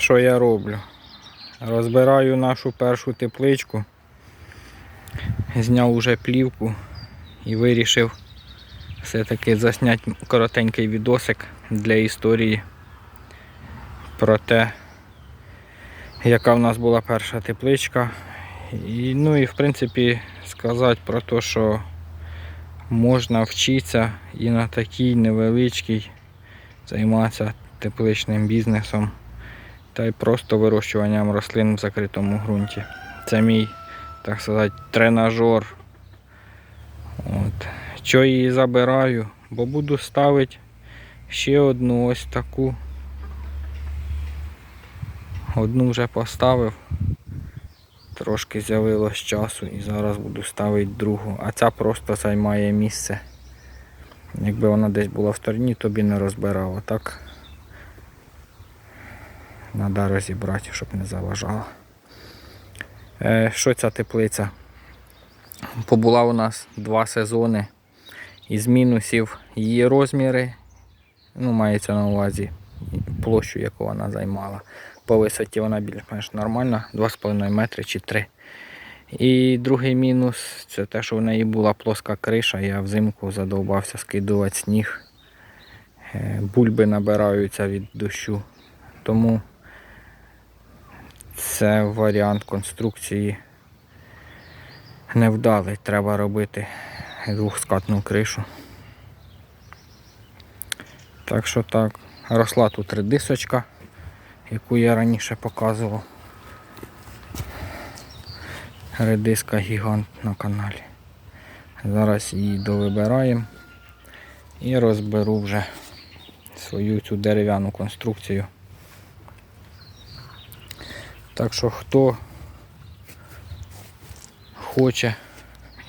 що я роблю? Розбираю нашу першу тепличку, зняв уже плівку і вирішив все-таки засняти коротенький відосик для історії про те, яка в нас була перша тепличка. І, ну і в принципі сказати про те, що можна вчитися і на такій невеличкій займатися тепличним бізнесом та й просто вирощуванням рослин в закритому ґрунті. Це мій, так сказати, тренажер. От. Що її забираю, бо буду ставити ще одну ось таку. Одну вже поставив. Трошки з'явилось часу і зараз буду ставити другу. А ця просто займає місце. Якби вона десь була в стороні, то б не розбирав. А так треба розібрати, щоб не заважала. Е, що ця теплиця? Побула у нас два сезони. Із мінусів її розміри. Ну, мається на увазі площу, яку вона займала. По висоті вона більш-менш нормальна, 2,5 метри чи 3. І другий мінус це те, що в неї була плоска криша. Я взимку задовбався скидувати сніг. Е, Бульби набираються від дощу. Тому це варіант конструкції невдалий. Треба робити двохскатну кришу. Так що так, росла тут редисочка, яку я раніше показував. Редиска гігант на каналі. Зараз її довибираємо і розберу вже свою цю дерев'яну конструкцію. Так що хто хоче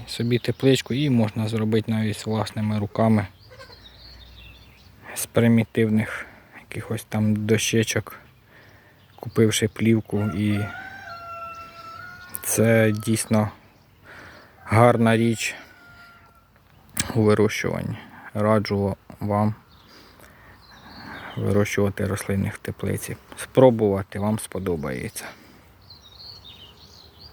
собі тепличку, її можна зробити навіть власними руками з примітивних якихось там дощечок, купивши плівку і це дійсно гарна річ у вирощуванні. Раджу вам вирощувати рослини в теплиці. Спробувати вам сподобається.